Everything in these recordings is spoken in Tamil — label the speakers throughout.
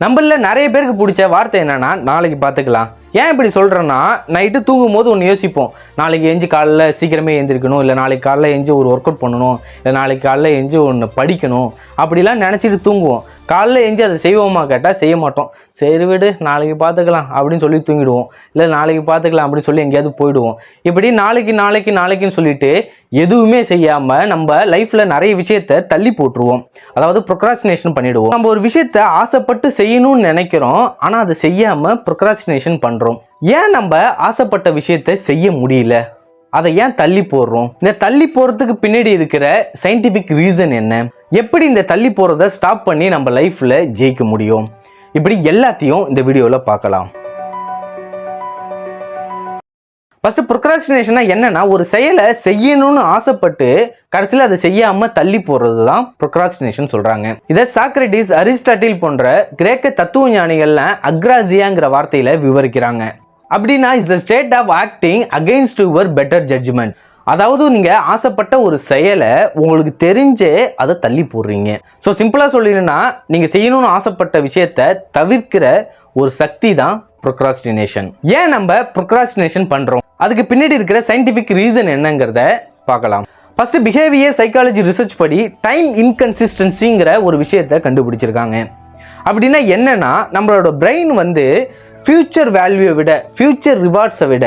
Speaker 1: நம்மள நிறைய பேருக்கு பிடிச்ச வார்த்தை என்னன்னா நாளைக்கு பார்த்துக்கலாம். ஏன் இப்படி சொல்கிறேன்னா நைட்டு தூங்கும் போது ஒன்று யோசிப்போம். நாளைக்கு எஞ்சி காலைல சீக்கிரமே எழுந்திருக்கணும் இல்லை நாளைக்கு காலைல எஞ்சி ஒரு ஒர்க் அவுட் பண்ணணும் இல்லை நாளைக்கு காலைல எஞ்சி ஒன்று படிக்கணும் அப்படிலாம் நினச்சிட்டு தூங்குவோம். காலைல எஞ்சி அதை செய்வோமா கேட்டால் செய்ய மாட்டோம். சரி விடு நாளைக்கு பார்த்துக்கலாம் அப்படின்னு சொல்லி தூங்கிடுவோம். இல்லை நாளைக்கு பார்த்துக்கலாம் அப்படின்னு சொல்லி எங்கேயாவது போயிடுவோம். இப்படி நாளைக்கு நாளைக்கு நாளைக்குன்னு சொல்லிட்டு எதுவுமே செய்யாமல் நம்ம லைஃப்பில் நிறைய விஷயத்த தள்ளி போட்டுருவோம். அதாவது ப்ரொக்ராஸ்டினேஷன் பண்ணிவிடுவோம் நம்ம ஒரு விஷயத்த ஆசைப்பட்டு செய்யணும்னு நினைக்கிறோம் ஆனால் அதை செய்யாமல் ப்ரொக்ராஸ்டினேஷன் பண்ணுறோம் ஏன் நம்ம ஆசைப்பட்ட விஷயத்த செய்ய முடியல? அதை ஏன் தள்ளி போடுறோம்? இந்த தள்ளி போகிறதுக்கு பின்னாடி இருக்கிற சயின்டிஃபிக் ரீசன் என்ன? எப்படி இந்த தள்ளி போகிறத ஸ்டாப் பண்ணி நம்ம லைஃப்பில் ஜெயிக்க முடியும்? இப்படி எல்லாத்தையும் இந்த வீடியோவில் பார்க்கலாம். ஃபஸ்ட்டு ப்ரொக்ராஸ்டினேஷனா என்னன்னா ஒரு செயலை செய்யணும்னு ஆசைப்பட்டு கடைசியில் அதை செய்யாமல் தள்ளி போடுறது தான் ப்ரொக்ராஸ்டினேஷன் சொல்கிறாங்க இதை சாக்ரட்டிஸ் அரிஸ்டாட்டில் போன்ற கிரேக்க தத்துவ ஞானிகள்லாம் அக்ராசியாங்கிற வார்த்தையில் விவரிக்கிறாங்க. அப்படின்னா is the state of acting against your better judgement அதாவது நீங்கள் ஆசைப்பட்ட ஒரு செயலை உங்களுக்கு தெரிஞ்சே அதை தள்ளி போடுறீங்க. ஸோ சிம்பிளாக சொல்லினா நீங்கள் செய்யணும்னு ஆசைப்பட்ட விஷயத்த தவிர்க்கிற ஒரு சக்தி தான் ப்ரொக்ராஸ்டினேஷன் ஏன் நம்ம ப்ரொக்ராஸ்டினேஷன் பண்ணுறோம் அதுக்கு பின்னாடி இருக்கிற சயின்டிஃபிக் ரீசன் என்னங்கிறத பார்க்கலாம். ஃபஸ்ட்டு பிஹேவியர் சைக்காலஜி ரிசர்ச் படி டைம் இன்கன்சிஸ்டன்சிங்கிற ஒரு விஷயத்தை கண்டுபிடிச்சிருக்காங்க. அப்படின்னா என்னன்னா நம்மளோட பிரெயின் வந்து ஃப்யூச்சர் வேல்யூவை விட ஃப்யூச்சர் ரிவார்ட்ஸை விட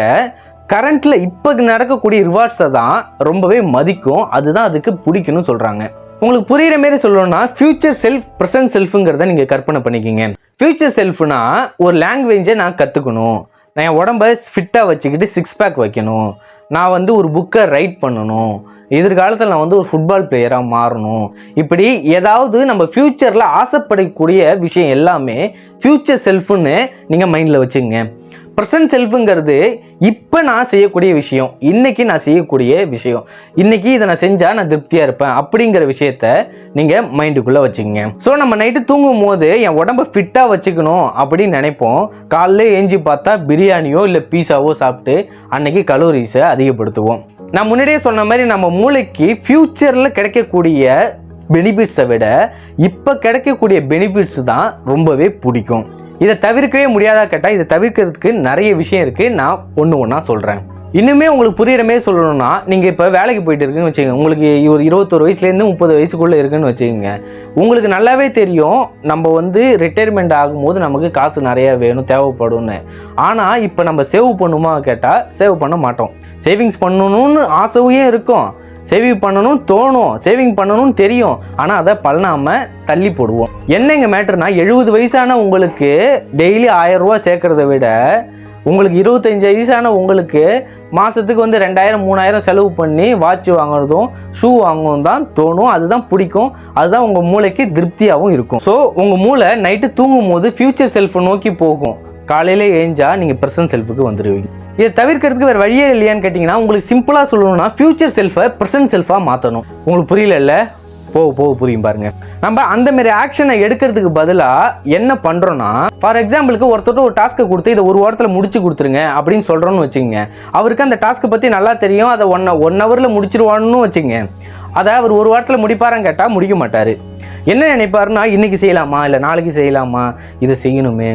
Speaker 1: கரண்ட்டில் இப்போ நடக்கக்கூடிய ரிவார்ட்ஸை தான் ரொம்பவே மதிக்கும். அதுதான் அதுக்கு பிடிக்கணும்னு சொல்கிறாங்க உங்களுக்கு புரிகிற மாரி சொல்லணும்னா ஃபியூச்சர் செல்ஃப் ப்ரெசன்ட் செல்ஃபுங்கிறத நீங்கள் கற்பனை பண்ணிக்கிங்க. ஃபியூச்சர் செல்ஃப்னா ஒரு லாங்குவேஜை நான் கற்றுக்கணும் நான் என் உடம்ப ஃபிட்டாக வச்சுக்கிட்டு சிக்ஸ் பேக் வைக்கணும். நான் வந்து ஒரு புக்கை ரைட் பண்ணணும். எதிர்காலத்தில் நான் வந்து ஒரு ஃபுட்பால் பிளேயராக மாறணும். இப்படி ஏதாவது நம்ம ஃப்யூச்சரில் ஆசைப்படக்கூடிய விஷயம் எல்லாமே ஃப்யூச்சர் செல்ஃபுன்னு நீங்கள் மைண்டில் வச்சுங்க ப்ரெசன்ட் செல்ஃபுங்கிறது இப்போ நான் செய்யக்கூடிய விஷயம் இன்றைக்கி நான் செய்யக்கூடிய விஷயம். இன்றைக்கி இதை நான் செஞ்சால் நான் திருப்தியாக இருப்பேன் அப்படிங்கிற விஷயத்த நீங்கள் மைண்டுக்குள்ளே வச்சுக்கங்க. ஸோ நம்ம நைட்டு தூங்கும் போது என் உடம்ப ஃபிட்டாக வச்சுக்கணும் அப்படின்னு நினைப்போம். காலைல ஏஞ்சி பார்த்தா பிரியாணியோ இல்லை பீஸாவோ சாப்பிட்டு அன்னைக்கு கலோரிஸை அதிகப்படுத்துவோம். நான் முன்னாடியே சொன்ன மாதிரி நம்ம மூளைக்கு ஃப்யூச்சரில் கிடைக்கக்கூடிய பெனிஃபிட்ஸை விட இப்போ கிடைக்கக்கூடிய பெனிஃபிட்ஸ் தான் ரொம்பவே பிடிக்கும். இதை தவிர்க்கவே முடியாதா கேட்டால் இதை தவிர்க்கிறதுக்கு நிறைய விஷயம் இருக்குது நான் ஒன்று ஒன்றா சொல்கிறேன் இன்னுமே உங்களுக்கு புரியுற மாதிரி சொல்லணும்னா நீங்கள் இப்போ வேலைக்கு போயிட்டு இருக்குன்னு வச்சுக்கோங்க. உங்களுக்கு ஒரு இருபத்தொரு வயசுலேருந்து முப்பது வயசுக்குள்ளே இருக்குன்னு வச்சுக்கோங்க. உங்களுக்கு நல்லாவே தெரியும் நம்ம வந்து ரிட்டையர்மெண்ட் ஆகும்போது நமக்கு காசு நிறையா வேணும் தேவைப்படும்னு. ஆனால் இப்போ நம்ம சேவ் பண்ணுமா கேட்டால் சேவ் பண்ண மாட்டோம். சேவிங்ஸ் பண்ணணும்னு ஆசையும் இருக்கும். சேவிங் பண்ணணும் தோணும். சேவிங் பண்ணணும்னு தெரியும். ஆனால் அதை பண்ணாமல் தள்ளி போடுவோம். என்னங்க மேட்டர்னா எழுபது வயசான உங்களுக்கு டெய்லி ஆயிரம் ரூபா சேர்க்கறத விட உங்களுக்கு இருபத்தஞ்சி வயசான உங்களுக்கு மாதத்துக்கு வந்து ரெண்டாயிரம் மூணாயிரம் செலவு பண்ணி வாட்ச் வாங்குறதும் ஷூ வாங்குவதும் தான் தோணும். அதுதான் பிடிக்கும். அதுதான் உங்கள் மூளைக்கு திருப்தியாகவும் இருக்கும். ஸோ உங்கள் மூளை நைட்டு தூங்கும் போது ஃப்யூச்சர் செல்ஃபை நோக்கி போகும். காலையில் ஏஞ்சா நீங்கள் ப்ரெசன்ட் செல்ஃபுக்கு வந்துடுவீங்க இதை தவிர்க்கிறதுக்கு வேறு வழியே இல்லையான்னு கேட்டிங்கன்னா உங்களுக்கு சிம்பிளாக சொல்லணும்னா ஃப்யூச்சர் செல்ஃபை ப்ரெசன்ட் செல்ஃபாக மாற்றணும் உங்களுக்கு புரியல போக போக புரியும் பாருங்க. நம்ம அந்த மாதிரி ஆக்ஷனை எடுக்கிறதுக்கு பதிலாக என்ன பண்ணுறோன்னா ஃபார் எக்ஸாம்பிளுக்கு ஒருத்தர் ஒரு டாஸ்க்கை கொடுத்து இதை ஒரு வாரத்தில் முடிச்சு கொடுத்துருங்க அப்படின்னு சொல்கிறோன்னு வச்சுக்கோங்க. அவருக்கு அந்த டாஸ்க்கை பற்றி நல்லா தெரியும். அதை ஒன் ஒன் ஹவரில் முடிச்சிருவான்னு வச்சுக்கோங்க. அதை அவர் ஒரு வாரத்தில் முடிப்பாரான்னு கேட்டால் முடிக்க மாட்டார். என்ன நினைப்பாருன்னா இன்னைக்கு செய்யலாமா? இல்லை நாளைக்கு செய்யலாமா? இதை செய்யணுமே.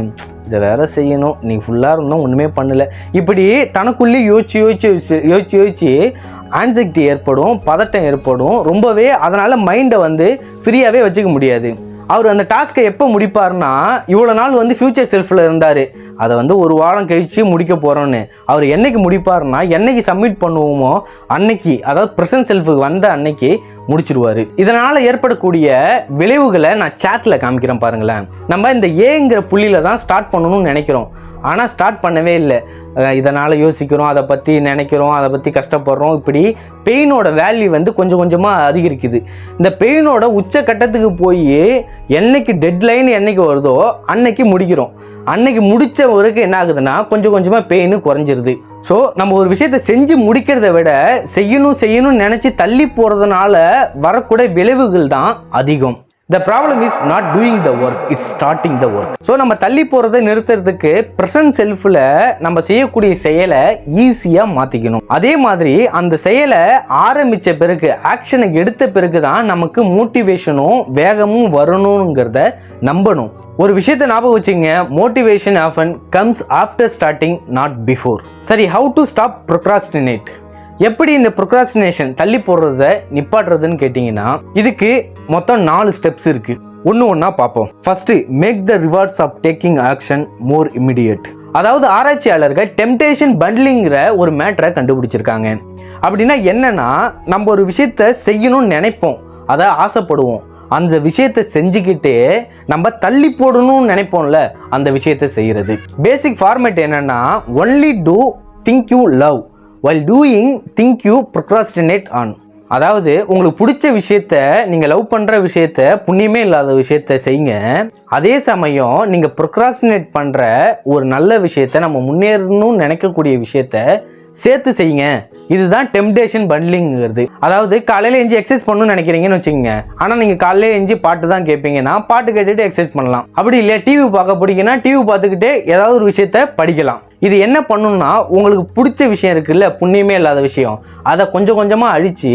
Speaker 1: இதை வேற செய்யணும். நீ ஃபுல்லாக இருந்தோம் ஒன்றுமே பண்ணலை. இப்படி தனக்குள்ளே யோசிச்சு யோசிச்சு யோசிச்சு யோசிச்சு ஆன்சைட்டி ஏற்படும் பதட்டம் ஏற்படும். ரொம்பவே அதனால் மைண்டை வந்து ஃப்ரீயாகவே வச்சுக்க முடியாது. அவர் அந்த டாஸ்க்கை எப்போ முடிப்பார்னா இவ்வளோ நாள் வந்து ஃப்யூச்சர் செல்ஃபில் இருந்தார். அதை வந்து ஒரு வாரம் கழித்து முடிக்க போகிறோன்னு அவர் என்னைக்கு முடிப்பார்னா என்னைக்கு சப்மிட் பண்ணுவோமோ அன்னைக்கு அதாவது ப்ரெசன்ட் செல்ஃபுக்கு வந்த அன்னைக்கு முடிச்சிருவார். இதனால் ஏற்படக்கூடிய விளைவுகளை நான் சேட்டில் காமிக்கிறேன் பாருங்களேன். நம்ம இந்த ஏங்கிற புள்ளியில தான் ஸ்டார்ட் பண்ணணும்னு நினைக்கிறோம். ஆனால் ஸ்டார்ட் பண்ணவே இல்லை. இதனால் யோசிக்கிறோம் அதை பற்றி நினைக்கிறோம் அதை பற்றி கஷ்டப்படுறோம். இப்படி பெயினோட வேல்யூ வந்து கொஞ்சம் கொஞ்சமாக அதிகரிக்குது. இந்த பெயினோட உச்சக்கட்டத்துக்கு போய் என்னைக்கு டெட்லைன் என்னைக்கு வருதோ அன்னைக்கு முடிக்கிறோம். அன்னைக்கு முடித்த வரைக்கும் என்ன ஆகுதுன்னா கொஞ்சம் கொஞ்சமாக பெயின் குறைஞ்சிருது. ஸோ நம்ம ஒரு விஷயத்தை செஞ்சு முடிக்கிறத விட செய்யணும் செய்யணும்னு நினச்சி தள்ளி போகிறதுனால வரக்கூடிய விளைவுகள் தான் அதிகம். The problem is not doing the work it's starting the work so நம்ம தள்ளி போகிறத நிறுத்துறதுக்கு ப்ரெசன்ட் செல்ஃபில் நம்ம செய்யக்கூடிய செயலை ஈஸியாக மாற்றிக்கணும் அதே மாதிரி அந்த செயலை ஆரம்பித்த பிறகு ஆக்ஷனை எடுத்த பிறகு தான் நமக்கு மோட்டிவேஷனும் வேகமும் வரணுங்கிறத நம்பணும். ஒரு விஷயத்தை ஞாபகம் வச்சுங்க motivation often comes after starting not before சரி ஹவு டு ஸ்டாப் ப்ரொக்ராஸ்டினேட் எப்படி இந்த ப்ரொக்ராஸ்டினேஷன் தள்ளி போடுறத நிப்பாட்டுறதுன்னு கேட்டிங்கன்னா இதுக்கு மொத்தம் நாலு ஸ்டெப்ஸ் இருக்குது ஒன்று ஒன்றா பார்ப்போம். First make the rewards of taking action more immediate அதாவது ஆராய்ச்சியாளர்கள் டெம்டேஷன் பண்ட்லிங்கிற ஒரு மேட்டரை கண்டுபிடிச்சிருக்காங்க. அப்படின்னா என்னன்னா நம்ம ஒரு விஷயத்த செய்யணும்னு நினைப்போம். அதை ஆசைப்படுவோம். அந்த விஷயத்தை செஞ்சுக்கிட்டே நம்ம தள்ளி போடணும்னு நினைப்போம்ல அந்த விஷயத்தை செய்கிறது பேசிக் ஃபார்மேட் என்னன்னா only do thing you love while doing thing you procrastinate on அதாவது உங்களுக்கு பிடிச்ச விஷயத்த நீங்கள் லவ் பண்ணுற விஷயத்த புண்ணியமே இல்லாத விஷயத்த செய்யுங்க. அதே சமயம் நீங்கள் ப்ரொக்ராஸ்டினேட் பண்ணுற ஒரு நல்ல விஷயத்த நம்ம முன்னேறணும்னு நினைக்கக்கூடிய விஷயத்த சேர்த்து செய்யுங்க. இதுதான் டெம்டேஷன் பண்ட்லிங்கிறது அதாவது காலையில் எஞ்சி எக்ஸசைஸ் பண்ணணும்னு நினைக்கிறீங்கன்னு வச்சுக்கோங்க. ஆனால் நீங்கள் காலையில் எஞ்சி பாட்டு தான் கேட்பீங்கன்னா பாட்டு கேட்டுட்டு எக்ஸசைஸ் பண்ணலாம். அப்படி இல்லையா? டிவி பார்க்க பிடிக்குன்னா டிவி பார்த்துக்கிட்டே ஏதாவது ஒரு விஷயத்த படிக்கலாம். இது என்ன பண்ணுன்னா உங்களுக்கு பிடிச்ச விஷயம் இருக்குல்ல புண்ணியமே இல்லாத விஷயம். அதை கொஞ்சம் கொஞ்சமாக அழித்து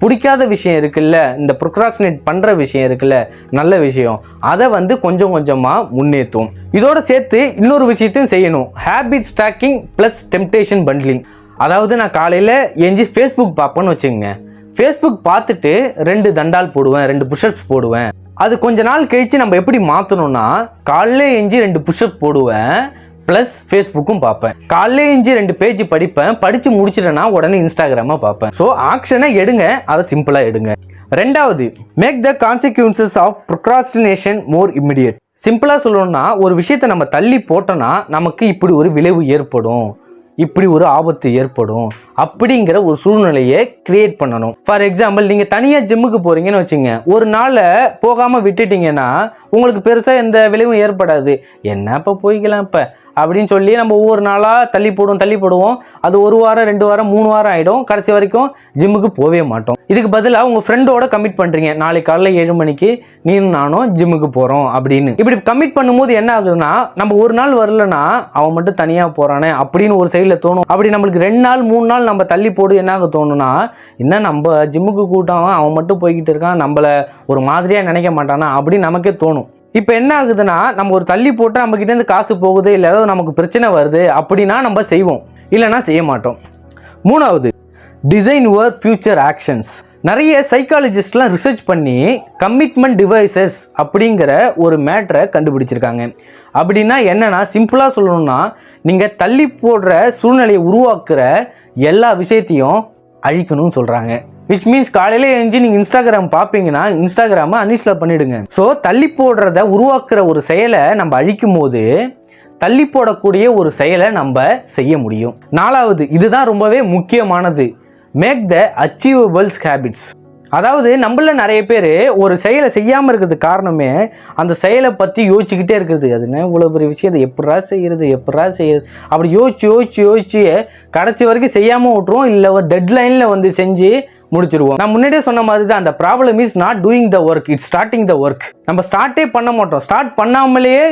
Speaker 1: பிடிக்காத விஷயம் இருக்குல்ல இந்த ப்ரொக்ராசினேட் பண்ணுற விஷயம் இருக்குல்ல நல்ல விஷயம் அதை வந்து கொஞ்சம் கொஞ்சமாக முன்னேற்றும். இதோட சேர்த்து இன்னொரு விஷயத்தையும் செய்யணும். Habit stacking plus temptation bundling அதாவது நான் காலையில் எஞ்சி ஃபேஸ்புக் பார்ப்பேன்னு வச்சுக்கோங்க. ஃபேஸ்புக் பார்த்துட்டு ரெண்டு தண்டால் போடுவேன் ரெண்டு புஷ்அப்ஸ் போடுவேன். அது கொஞ்ச நாள் கழித்து நம்ம எப்படி மாற்றணும்னா காலைல எஞ்சி ரெண்டு புஷ்அப் போடுவேன் ப்ளஸ் ஃபேஸ்புக்கும் பார்ப்பேன். காலைல எஞ்சி ரெண்டு பேஜ் படிப்பேன் படித்து முடிச்சிட்டேன்னா உடனே இன்ஸ்டாகிராமை பார்ப்பேன். ஸோ ஆக்ஷனை எடுங்க அதை சிம்பிளாக எடுங்க. ரெண்டாவது make the consequences of procrastination more immediate சிம்பிளாக சொல்லணும்னா ஒரு விஷயத்தை நம்ம தள்ளி போட்டோன்னா நமக்கு இப்படி ஒரு விளைவு ஏற்படும். இப்படி ஒரு ஆபத்து ஏற்படும் அப்படிங்கிற ஒரு சூழ்நிலையை கிரியேட் பண்ணணும். ஃபார் எக்ஸாம்பிள் நீங்கள் தனியாக ஜிம்முக்கு போகிறீங்கன்னு வச்சுங்க. ஒரு நாளை போகாமல் விட்டுட்டீங்கன்னா உங்களுக்கு பெருசாக எந்த விளைவும் ஏற்படாது. என்ன இப்போ போய்க்கலாம் இப்போ? அப்படின்னு சொல்லி நம்ம ஒவ்வொரு நாளாக தள்ளி போடுவோம் தள்ளி போடுவோம். அது ஒரு வாரம் ரெண்டு வாரம் மூணு வாரம் ஆகிடும் கடைசி வரைக்கும் ஜிம்முக்கு போகவே மாட்டோம். இதுக்கு பதிலாக உங்கள் ஃப்ரெண்டோட கமிட் பண்ணுறீங்க நாளைக்கு காலைல ஏழு மணிக்கு நீ நானும் ஜிம்முக்கு போகிறோம் அப்படின்னு. இப்படி கமிட் பண்ணும்போது என்ன ஆகுதுன்னா நம்ம ஒரு நாள் வரலன்னா அவன் மட்டும் தனியாக போகிறானே அப்படின்னு ஒரு சைடில் தோணும். அப்படி நம்மளுக்கு ரெண்டு நாள் மூணு நாள் நம்ம தள்ளி போடு என்ன ஆக தோணும்னா என்ன நம்ம ஜிம்முக்கு கூட்டம் அவன் மட்டும் போய்கிட்டு இருக்கான் நம்மளை ஒரு மாதிரியாக நினைக்க மாட்டானா அப்படின்னு நமக்கே தோணும். இப்போ என்ன ஆகுதுன்னா நம்ம ஒரு தள்ளி போட்டு நம்ம கிட்டேருந்து காசு போகுது இல்லை ஏதாவது நமக்கு பிரச்சனை வருது அப்படின்னா நம்ம செய்வோம். இல்லைன்னா செய்ய மாட்டோம். மூணாவது டிசைன் யுவர் ஃபியூச்சர் ஆக்ஷன்ஸ் நிறைய சைக்காலஜிஸ்ட்லாம் ரிசர்ச் பண்ணி கமிட்மெண்ட் டிவைசஸ் அப்படிங்கிற ஒரு மேட்ரை கண்டுபிடிச்சிருக்காங்க. அப்படின்னா என்னென்னா சிம்பிளாக சொல்லணும்னா நீங்கள் தள்ளி போடுற சூழ்நிலையை உருவாக்குற எல்லா விஷயத்தையும் அழிக்கணும்னு சொல்கிறாங்க விச் மீன்ஸ் காலையில எழுந்து நீங்கள் இன்ஸ்டாகிராம் பார்ப்பீங்கன்னா இன்ஸ்டாகிராமை அன்இன்ஸ்டால் பண்ணிடுங்க. ஸோ தள்ளி போடுறத உருவாக்குற ஒரு செயலை நம்ம அழிக்கும் போது தள்ளி போடக்கூடிய ஒரு செயலை நம்ம செய்ய முடியும். நாலாவது இதுதான் ரொம்பவே முக்கியமானது. மேக் த அச்சீவபிள்ஸ் ஹேபிட்ஸ் அதாவது நம்மள நிறைய பேர் ஒரு செயலை செய்யாமல் இருக்கிறது காரணமே அந்த செயலை பற்றி யோசிச்சுக்கிட்டே இருக்கிறது. அது என்ன இவ்வளோ பெரிய விஷயம் அதை எப்படா செய்கிறது எப்படா செய்யறது? அப்படி யோசிச்சு யோசிச்சு யோசிச்சு கடைசி வரைக்கும் செய்யாமல் விட்ருவோம் இல்லை ஒரு டெட்லைனில் வந்து செஞ்சு முடிச்சிருவோம். நான் முன்னாடியே சொன்ன மாதிரி தான் அந்த problem is not doing the work it's starting the work நம்ம ஸ்டார்ட்டே பண்ண மாட்டோம். ஸ்டார்ட் பண்ணாமலேயே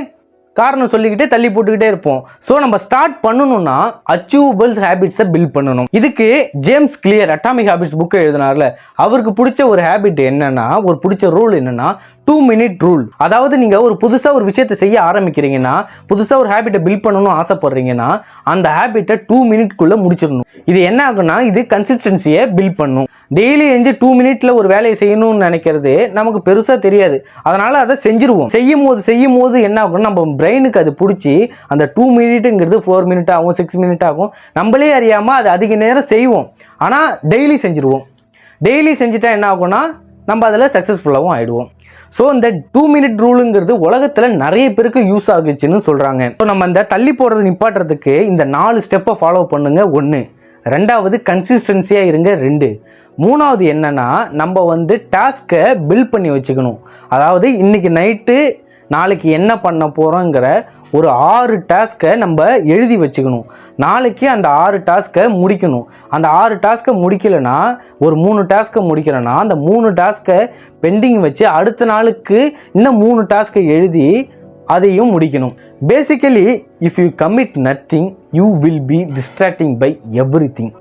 Speaker 1: காரணம் சொல்லிக்கிட்டே தள்ளி போட்டுக்கிட்டே இருப்போம். ஸோ நம்ம ஸ்டார்ட் பண்ணணும்னா அச்சீவபிள் ஹேபிட்ஸை பில்ட் பண்ணணும். இதுக்கு ஜேம்ஸ் கிளியர் அட்டாமிக் ஹேபிட்ஸ் புக்கை எழுதினார்ல. அவருக்கு பிடிச்ச ஒரு ஹேபிட் என்னன்னா ஒரு பிடிச்ச ரூல் என்னன்னா டூ மினிட் ரூல் அதாவது நீங்கள் ஒரு புதுசாக ஒரு விஷயத்தை செய்ய ஆரம்பிக்கிறீங்கன்னா புதுசாக ஒரு ஹேபிட்டை பில்ட் பண்ணணும்னு ஆசைப்படுறீங்கன்னா அந்த ஹேபிட்டை டூ மினிட்குள்ளே முடிச்சிடணும். இது என்ன ஆகும்னா இது கன்சிஸ்டன்சியை பில்ட் பண்ணும். டெய்லி எஞ்சி டூ மினிட்ல ஒரு வேலையை செய்யணும்னு நினைக்கிறது நமக்கு பெருசாக தெரியாது. அதனால அதை செஞ்சிருவோம். செய்யும் போது செய்யும் போது என்ன ஆகும் நம்ம பிரெயினுக்கு அது பிடிச்சி அந்த டூ மினிட்டுங்கிறது ஃபோர் மினிட் ஆகும் சிக்ஸ் மினிட் ஆகும். நம்மளே அறியாமல் அது அதிக நேரம் செய்வோம். ஆனால் டெய்லி செஞ்சிருவோம். டெய்லி செஞ்சுட்டா என்ன ஆகும்னா நம்ம அதில் சக்ஸஸ்ஃபுல்லாகவும் ஆயிடுவோம். ஸோ இந்த டூ மினிட் ரூலுங்கிறது உலகத்தில் நிறைய பேருக்கு யூஸ் ஆகுச்சுன்னு சொல்கிறாங்க ஸோ நம்ம இந்த தள்ளி போடுறது நிப்பாட்டுறதுக்கு இந்த நாலு ஸ்டெப்பை ஃபாலோ பண்ணுங்க. ஒன்று ரெண்டாவது கன்சிஸ்டன்சியாக இருங்க ரெண்டு. மூணாவது என்னன்னா நம்ம வந்து டாஸ்க்கை பில்ட் பண்ணி வச்சுக்கணும். அதாவது இன்றைக்கி நைட்டு நாளைக்கு என்ன பண்ண போகிறோங்கிற ஒரு ஆறு டாஸ்க்கை நம்ம எழுதி வச்சுக்கணும். நாளைக்கு அந்த ஆறு டாஸ்க்கை முடிக்கணும். அந்த ஆறு டாஸ்க்கை முடிக்கலைன்னா ஒரு மூணு டாஸ்க்கை முடிக்கலைன்னா அந்த மூணு டாஸ்க்கை பெண்டிங் வச்சு அடுத்த நாளுக்கு இன்னும் மூணு டாஸ்க்கை எழுதி அதையும் முடிக்கணும். Basically if you commit nothing you will be distracting by everything